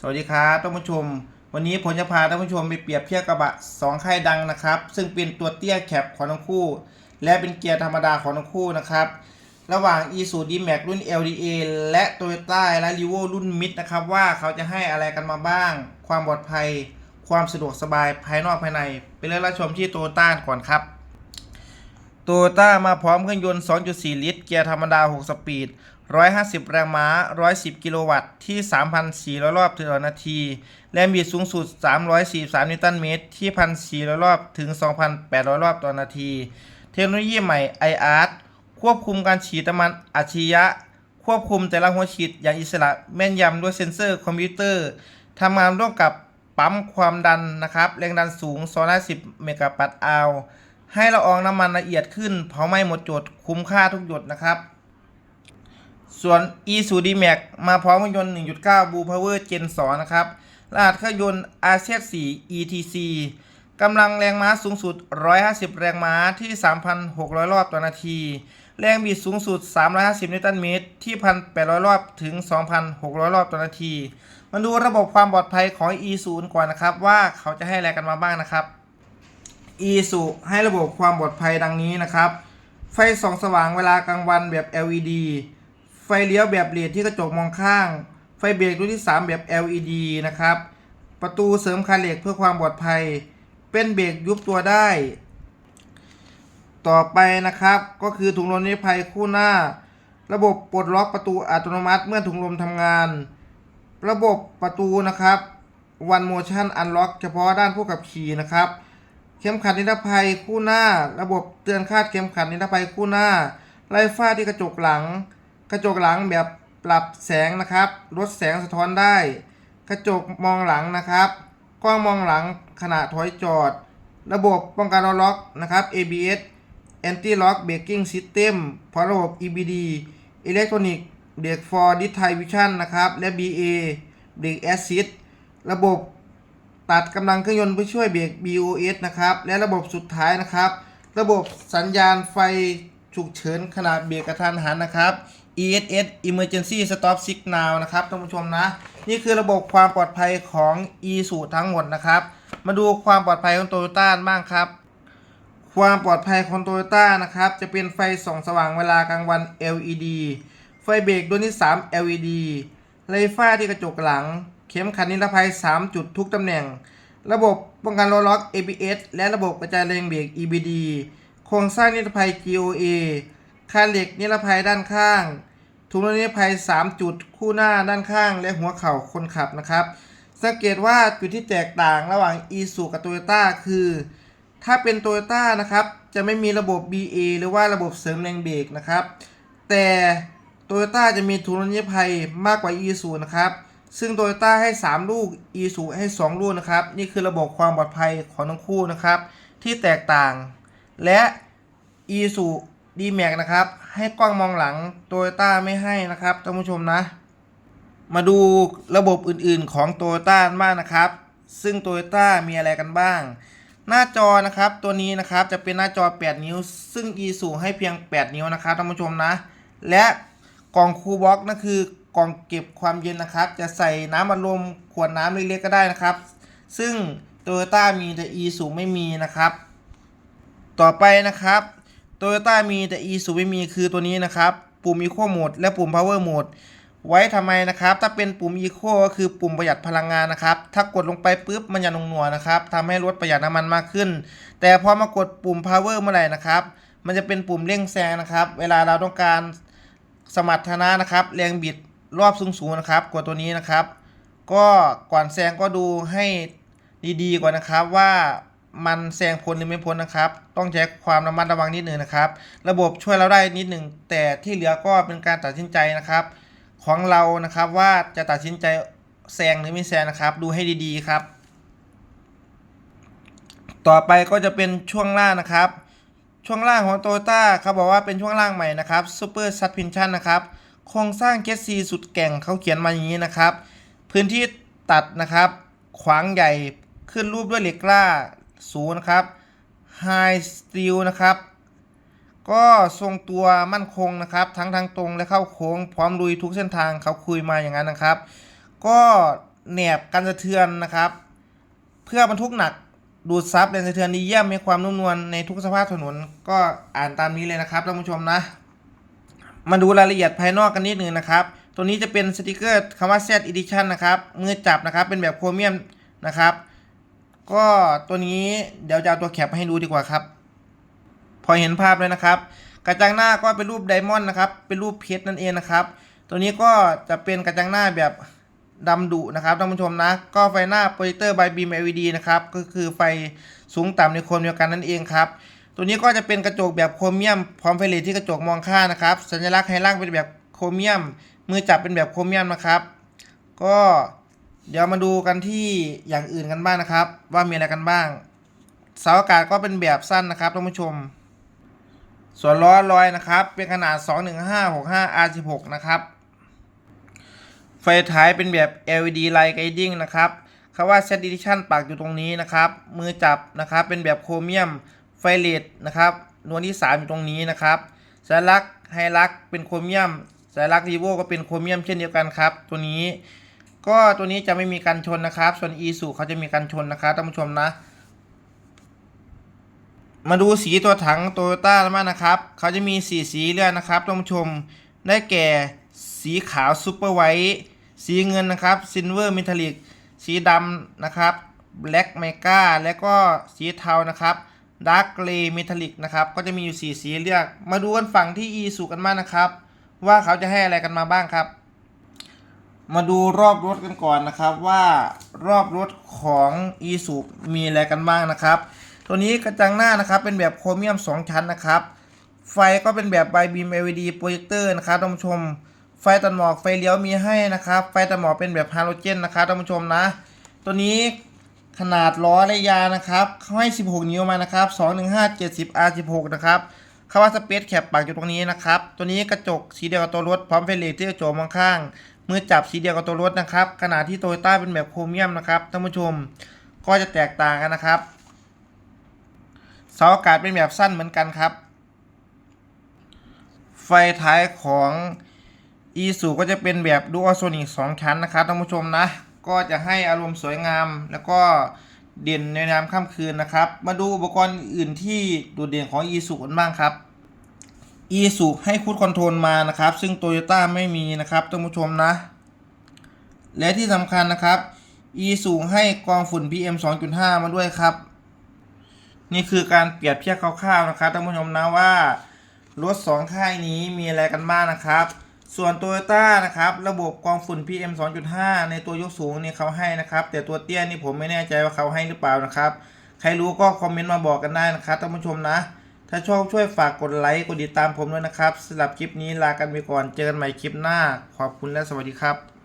สวัสดีครับท่านผู้ชม วันนี้ผมจะพาท่านผู้ชมไปเปรียบเทียบกระบะ2ค่ายดังนะครับ ซึ่งเป็นตัวเตี้ยแคปของทั้งคู่ และเป็นเกียร์ธรรมดาของทั้งคู่นะครับ ระหว่าง e s u d m a x รุ่น LDA และ Toyota และ r e v o รุ่น Mid นะครับ ว่าเขาจะให้อะไรกันมาบ้าง ความปลอดภัย ความสะดวกสบายภายนอกภายใน ไปเริ่มรับชมที่ Toyota ก่อนครับโตโยต้ามาพร้อมเครื่องยนต์ 2.4 ลิตร เกียร์ธรรมดา 6 สปีด 150 แรงม้า 110 กิโลวัตต์ ที่ 3,400 รอบต่อนาที แรงบิดสูงสุด 343 นิวตันเมตร ที่ 1,400 รอบ ถึง 2,800 รอบต่อนาที เทคโนโลยีใหม่ iArt ควบคุมการฉีดน้ำมันอัจฉริยะ ควบคุมแต่ละหัวฉีดอย่างอิสระแม่นยำด้วยเซ็นเซอร์คอมพิวเตอร์ทำงานร่วมกับปั๊มความดันนะครับ แรงดันสูง 250 เมกะปัตต์อาวให้ละอองน้ำมันละเอียดขึ้นเผาไหม้หมดจดคุ้มค่าทุกหยดนะครับ ส่วน e s u d m a x มาพร้อมเครื่งยนต์ 1.9 Blue Power Gen 2 นะครับ รหัสเครื่องยนต์ RZ4 ETC กำลังแรงม้าสูงสุด 150 แรงม้าที่ 3,600 รอบต่อนาที แรงบิดสูงสุด 350 นิวตันเมตร ที่ 1,800 รอบถึง 2,600 รอบต่อนาที มาดูระบบความปลอดภัยของ e0 ก่อนนะครับ ว่าเขาจะให้อะไรกันมาบ้างนะครับ e s u ให้ระบบความปลอดภัยดังนี้นะครับ ไฟส่องสว่างเวลากลางวันแบบ LED ไฟเลี้ยวแบบเลดที่กระจกมองข้าง ไฟเบรกรุ่นที่ 3 แบบ LED นะครับ ประตูเสริมคาเหล็กเพื่อความปลอดภัย เป็นเบรกยุบตัวได้ ต่อไปนะครับ ก็คือถุงลมนิรภัยคู่หน้า ระบบปลดล็อกประตูอัตโนมัติเมื่อถุงลมทำงาน ระบบประตูนะครับ One Motion Unlock เฉพาะด้านผู้ขับขี่นะครับ เข็มขัดนิรภัยคู่หน้า ระบบเตือนคาดเข็มขัดนิรภัยคู่หน้า ไล่ฟ้าที่กระจกหลัง กระจกหลังแบบปรับแสงนะครับลดแสงสะท้อนได้ กระจกมองหลังนะครับกล้องมองหลังขณะถอยจอด ระบบป้องกันรอล็อกนะครับ ABS Anti Lock Braking System พร้อมระบบ EBD Electronic Brake for Distribution นะครับ และ BA Brake Assist ระบบตัดกำลังเครื่องยนต์เพื่อช่วยเบรก BOS นะครับ และระบบสุดท้ายนะครับ ระบบสัญญาณไฟฉุกเฉินขณะเบรกกระทันหันนะครับ ESS Emergency Stop Signal นะครับท่านผู้ชมนะ นี่คือระบบความปลอดภัยของ e s u ทั้งหมดนะครับ มาดูความปลอดภัยของ Toyota บ้างครับ ความปลอดภัยของ Toyota นะครับ จะเป็นไฟส่องสว่างเวลากลางวัน LED ไฟเบรกดวงที่ 3 LED ไลฟ้าที่กระจกหลัง เข็มขัดนิรภัย 3 จุดทุกตำแหน่ง ระบบป้องกันล้อล็อก ABS และระบบกระจายแรงเบรก EBD โครงสร้างนิรภัย GOA คานเหล็กนิรภัยด้านข้าง ถุงลมนิรภัย 3 จุดคู่หน้าด้านข้างและหัวเข่าคนขับนะครับ สังเกตว่าจุดที่แตกต่างระหว่าง e s u กับ Toyota คือ ถ้าเป็น Toyota นะครับ จะไม่มีระบบ BA หรือว่าระบบเสริมแรงเบรกนะครับ แต่ Toyota จะมีถุงลมนิรภัยมากกว่า e s u นะครับ ซึ่ง Toyota ให้ 3 ลูก e s u ให้ 2 ลูกนะครับ นี่คือระบบความปลอดภัยของทั้งคู่นะครับ ที่แตกต่าง และ e s u d m a x นะครับ ให้กล้องมองหลัง Toyota ไม่ให้นะครับท่านผู้ชมนะ มาดูระบบอื่นๆของ Toyota บ้างนะครับ ซึ่ง Toyota มีอะไรกันบ้าง หน้าจอนะครับตัวนี้นะครับจะเป็นหน้าจอ 8 นิ้ว ซึ่ง e s u ให้เพียง 8 นิ้วนะครับท่านผู้ชมนะ และกล่องคูลบ็อกนั่นคือกล่องเก็บความเย็นนะครับ จะใส่น้ำอัดลมขวดน้ำเล็กๆก็ได้นะครับ ซึ่ง Toyota มีแต่ e s u ไม่มีนะครับ ต่อไปนะครับ Toyota มีแต่ e s u ไม่มีคือตัวนี้นะครับ ปุ่ม Eco Mode และปุ่ม Power Mode ไว้ทำไมนะครับ ถ้าเป็นปุ่ม Eco ก็คือปุ่มประหยัดพลังงานนะครับ ถ้ากดลงไปปุ๊บมันจะหน่วงๆนะครับทำให้รถประหยัดน้ำมันมากขึ้น แต่พอมากดปุ่ม Power เมื่อไหร่นะครับ มันจะเป็นปุ่มเร่งแซงนะครับ เวลาเราต้องการสมรรถนะนะครับแรงบิดรอบสูงๆนะครับ กดตัวนี้นะครับ ก็ก่อนแซงก็ดูให้ดีๆก่อนนะครับว่า มันแซงพ้นหรือไม่พ้นนะครับ ต้องใช้ความระมัดระวังนิดหนึ่งนะครับ ระบบช่วยเราได้นิดหนึ่งแต่ที่เหลือก็เป็นการตัดสินใจนะครับ ของเรานะครับว่าจะตัดสินใจแซงหรือไม่แซงนะครับ ดูให้ดีๆครับ ต่อไปก็จะเป็นช่วงล่างนะครับ ช่วงล่างของโตโยต้าเขาบอกว่าเป็นช่วงล่างใหม่นะครับ Super Suspension นะครับโครงสร้างเกสซีสุดแก่งเขาเขียนมาอย่างนี้นะครับ พื้นที่ตัดนะครับ ขวางใหญ่ขึ้นรูปด้วยเหล็กกล้า สูงนะครับ High Steel นะครับ ก็ทรงตัวมั่นคงนะครับ ทั้งทางตรงและเข้าโค้งพร้อมลุยทุกเส้นทางเขาคุยมาอย่างนั้นนะครับ ก็แหนบกันสะเทือนนะครับ เพื่อบรรทุกหนักดูดซับแรงสะเทือนดีเยี่ยมมีความนุ่มนวลในทุกสภาพถนนก็อ่านตามนี้เลยนะครับท่านผู้ชมนะ มาดูรายละเอียดภายนอกกันนิดหนึ่งนะครับ ตัวนี้จะเป็นสติกเกอร์คำว่า Z Edition นะครับมือจับนะครับเป็นแบบโครเมียมนะครับ ก็ตัวนี้เดี๋ยวจะเอาตัวแคปให้ดูดีกว่าครับ พอเห็นภาพเลยนะครับ กระจังหน้าก็เป็นรูปไดมอนด์นะครับ เป็นรูปเพชรนั่นเองนะครับ ตัวนี้ก็จะเป็นกระจังหน้าแบบดำดุนะครับท่านผู้ชมนะ ก็ไฟหน้าโปรเจคเตอร์ไบบีม LED นะครับ ก็คือไฟสูงต่ำในโคมเดียวกันนั่นเองครับ ตัวนี้ก็จะเป็นกระจกแบบโครเมียม พร้อมไฟเลสที่กระจกมองข้านะครับ สัญลักษณ์ไฮล่างเป็นแบบโครเมียม มือจับเป็นแบบโครเมียมนะครับ ก็ เดี๋ยวมาดูกันที่อย่างอื่นกันบ้างนะครับ ว่ามีอะไรกันบ้างเสาอากาศก็เป็นแบบสั้นนะครับท่านผู้ชม ส่วนล้อลอยนะครับ เป็นขนาด 21565 R16 นะครับ ไฟท้ายเป็นแบบ LED Light Guiding นะครับคำว่า Set Edition ปักอยู่ตรงนี้นะครับ มือจับนะครับเป็นแบบโครเมียมไฟเลดนะครับนวลที่ 3 อยู่ตรงนี้นะครับสัญลักษณ์ไฮลักเป็นโครเมียมสัญลักษณ์รีโวก็เป็นโครเมียมเช่นเดียวกันครับ ตัวนี้ ก็ตัวนี้จะไม่มีกันชนนะครับ ส่วน e s u เขาจะมีกันชนนะครับท่านผู้ชมนะ มาดูสีตัวถังโตโยต้าแล้วกันนะครับ เขาจะมีสีสีเลือกนะครับท่านผู้ชมได้แก่สีขาวซูเปอร์ไวท์สีเงินนะครับซิลเวอร์มิทัลลิกสีดำนะครับแบล็กไมกาและก็สีเทานะครับดาร์กเกรย์มิทัลลิกนะครับก็จะมีอยู่สีสีเลือก มาดูกันฝั่งที่อีสุกันมากนะครับ ว่าเขาจะให้อะไรกันมาบ้างครับ มาดูรอบรถกันก่อนนะครับว่ารอบรถของอีสุมีอะไรกันบ้างนะครับ ตัวนี้กระจังหน้านะครับเป็นแบบโครเมียม 2 ชั้นนะครับ ไฟก็เป็นแบบไบบีม LED โปรเจคเตอร์นะครับท่านผู้ชม ไฟตัดหมอกไฟเลี้ยวมีให้นะครับ ไฟตัดหมอกเป็นแบบฮาโลเจนนะครับท่านผู้ชมนะ ตัวนี้ขนาดล้อและยานะครับให้ 16 นิ้วมานะครับ 215 70 R16 นะครับคำว่าสเปซแคปปักอยู่ตรงนี้นะครับ ตัวนี้กระจกสีเดียวกับตัวรถพร้อมไฟเลสที่กระจกมองข้าง มือจับสีเดียวกับตัวรถนะครับขนาดที่โตโยต้าเป็นแบบโครเมียมนะครับท่านผู้ชมก็จะแตกต่างกันนะครับเสาอากาศเป็นแบบสั้นเหมือนกันครับ ไฟท้ายของ e s u ก็จะเป็นแบบดูอัลโซนิก2ชั้นนะครับท่านผู้ชมนะ ก็จะให้อารมณ์สวยงาม แล้วก็เด่นในยามค่ำคืนนะครับ มาดูอุปกรณ์อื่นที่โดดเด่นของ e s u กันบ้างครับ e s u ให้คูดคอนโทรลมานะครับ ซึ่ง Toyota ไม่มีนะครับท่านผู้ชมนะ และที่สำคัญนะครับ e s u ให้กองฝุ่น PM 2.5 มาด้วยครับ นี่คือการเปรียบเทียบคร่าวๆนะครับท่านผู้ชมนะว่ารถสองค่ายนี้มีอะไรกันบ้างนะครับ ส่วน Toyota นะครับ ระบบกองฝุ่น PM 2.5 ในตัวยกสูงนี่เขาให้นะครับ แต่ตัวเตี้ยนี่ผมไม่แน่ใจว่าเขาให้หรือเปล่านะครับ ใครรู้ก็คอมเมนต์มาบอกกันได้นะครับท่านผู้ชมนะ ถ้าชอบช่วยฝากกดไลค์ กดติดตามผมด้วยนะครับสำหรับคลิปนี้ลากันไปก่อน เจอกันใหม่คลิปหน้า ขอบคุณและสวัสดีครับ